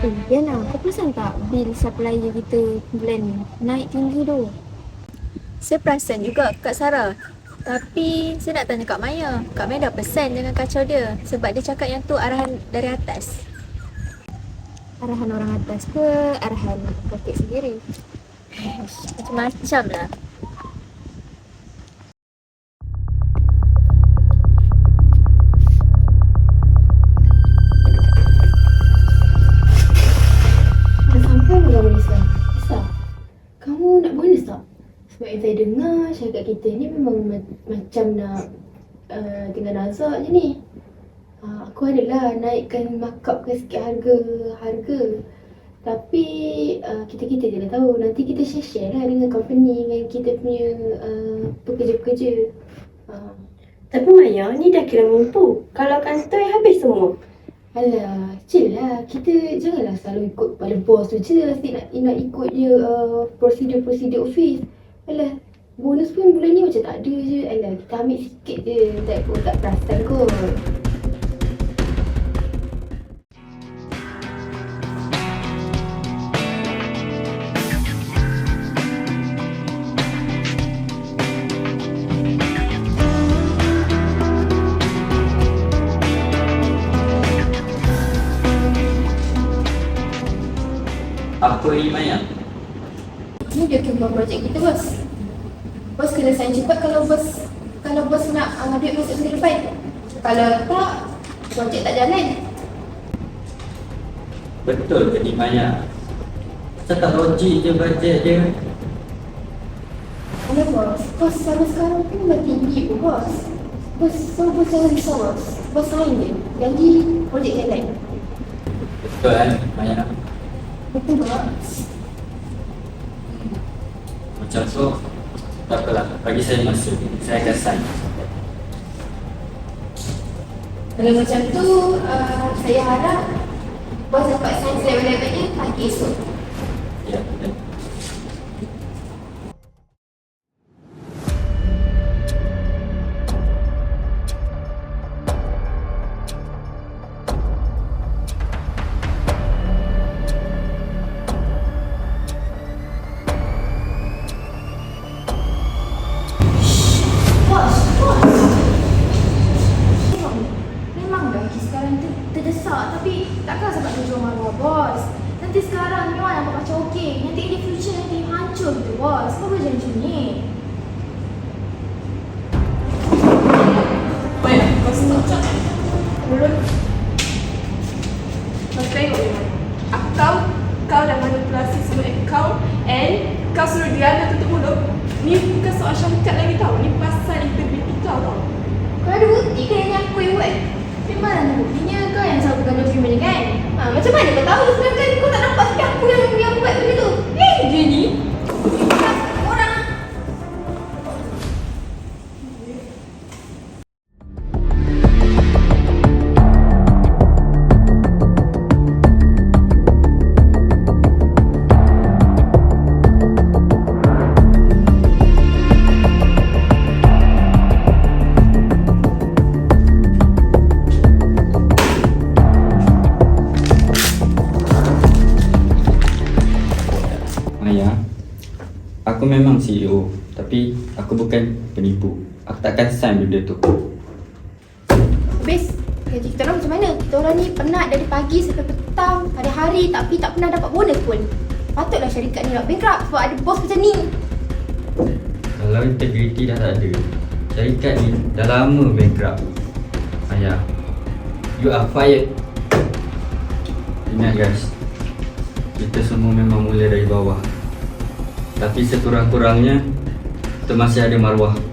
Yana, kau perasan tak bil supplier kita bulan ni naik tinggi tu? Saya perasan juga Kak Sarah. Tapi saya nak tanya Kak Maya. Kak Maya dah pesan dengan kacau dia. Sebab dia cakap yang tu arahan dari atas. Arahan orang atas ke arahan kakek sendiri? Macam-macam lah. Saya dengar syarikat kita ni memang ma- macam nak uh, tinggal nazak je ni. Uh, aku adalah naikkan markup ke sikit harga harga. Tapi uh, kita-kita je dah tahu. Nanti kita share-share lah dengan company, dengan kita punya uh, pekerja-pekerja. Uh, Tapi Maya, ni dah kira mampu. Kalau kantoi habis semua. Alah, chill lah. Kita janganlah selalu ikut pada bos tu je. Asyik nak, nak ikut je uh, prosedur-prosedur office. Alah, bonus pun bulan ni macam tak ada je. Alah, kita ambil sikit je. Tak pun tak perasan kot. Apa ini Maya? Ni dia kembang projek kita bos. Bos kena sign cepat kalau bos kalau bos nak uh, duit masuk minggu depan. Kalau tak, projek tak jalan. Betul ke ni Maya? Saya tak logik je bajet dia. Alah bos, kos sama sekarang pun dah tinggi pun bos. Bos, so bos jangan risau bos. Bos sign je. Janji projek jalan. Betul kan Maya? Betul bos. Macam tu tak apalah, bagi saya masa. Saya akan sign. Kalau macam tu, uh, saya harap bos dapat sign selebat-lebatnya pagi esok. Ya, betul. Nanti sekarang ni orang nampak macam okey. Nanti in the future nanti hancur gitu bos. Kau boleh macam ni. Kau stop cak. Mulut. Kau tengok ni Maya. Aku tahu kau dah manipulasi semua account and kau suruh Diana tutup mulut. Ni bukan soal syarikat lagi tau. Ni pasal integriti Maya, aku memang CEO tapi aku bukan penipu. Aku takkan sign benda tu. Habis gaji kita orang macam mana? Kita orang ni penat dari pagi sampai petang Ada hari tapi tak pernah dapat bonus pun Patutlah syarikat ni nak bankrupt sebab ada bos macam ni Kalau integriti dah tak ada, syarikat ni dah lama bankrupt. Maya, you are fired. Ingat guys, kita semua memang mula dari bawah. Tapi sekurang-kurangnya, kita masih ada maruah.